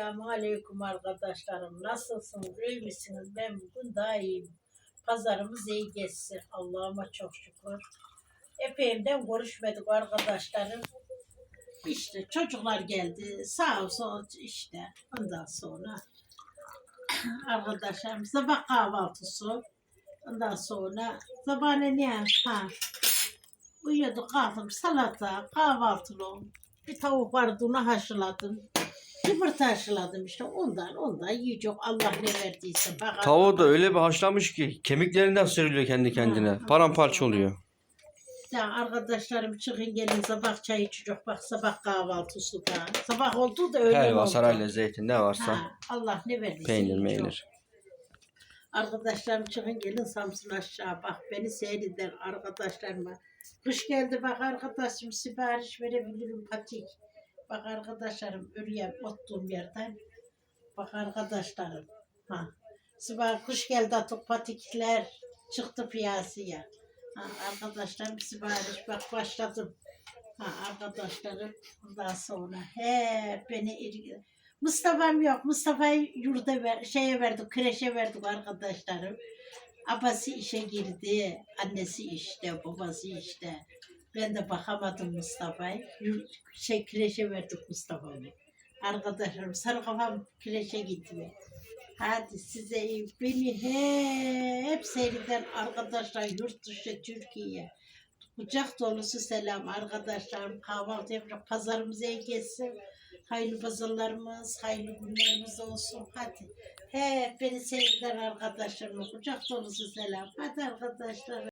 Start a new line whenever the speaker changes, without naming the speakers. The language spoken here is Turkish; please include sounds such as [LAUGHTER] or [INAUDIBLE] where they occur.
Selamun Aleyküm arkadaşlarım. Nasılsınız? İyi misiniz? Ben bugün daha iyiyim. Pazarımız iyi geçsin. Allah'ıma çok şükür. Epeyimden görüşmedik arkadaşlarım. İşte çocuklar geldi. Sağ olsun işte. Ondan sonra [CLEARS THROAT] arkadaşlarım sabah kahvaltısı. Ondan sonra sabah ne? Ha. Uyuyorduk kalktım salata, kahvaltılı. Bir tavuk vardı onu haşladım. Yumurta haşladım işte ondan ondan yiyecek Allah ne verdiyse. Bak,
Tavuğu da öyle bir haşlamış ki kemiklerinden sırılıyor kendi kendine. Paramparça oluyor.
Ya arkadaşlarım çıkın gelin sabah çay içecek bak sabah kahvaltısı da. Sabah oldu da öyle
Helva,
oldu.
sarayla zeytin ne varsa.
Ha, Allah ne verdiyse
Peynir
yiyecek.
meynir.
Arkadaşlarım çıkın gelin Samsun aşağı bak beni seyreder arkadaşlarıma. Kış geldi bak arkadaşım sipariş verebilirim patik. Bak arkadaşlarım örüye ottuğum yerden. Bak arkadaşlarım. Ha. Sipariş kış geldi atık patikler çıktı piyasaya. Ha, arkadaşlarım sipariş bak başladım. Ha, arkadaşlarım ondan sonra he beni ilgi- Mustafa'm yok. Mustafa'yı yurda ver, şeye verdik, kreşe verdik arkadaşlarım. Abası işe girdi. Annesi işte, babası işte. Ben de bakamadım Mustafa'yı. Yur- Şey kreşe verdik Mustafa'mı. Arkadaşlarım sarı kafam kreşe gitti. Hadi size iyi. Beni hep seyreden arkadaşlar yurt dışı Türkiye. Kucak dolusu selam arkadaşlarım. Kahvaltı yapacak. Pazarımız iyi geçsin. Hayırlı pazarlarımız, hayırlı günlerimiz olsun. Hadi. He, beni seyreden arkadaşlarıma kucak dolusu selam. Hadi arkadaşlar.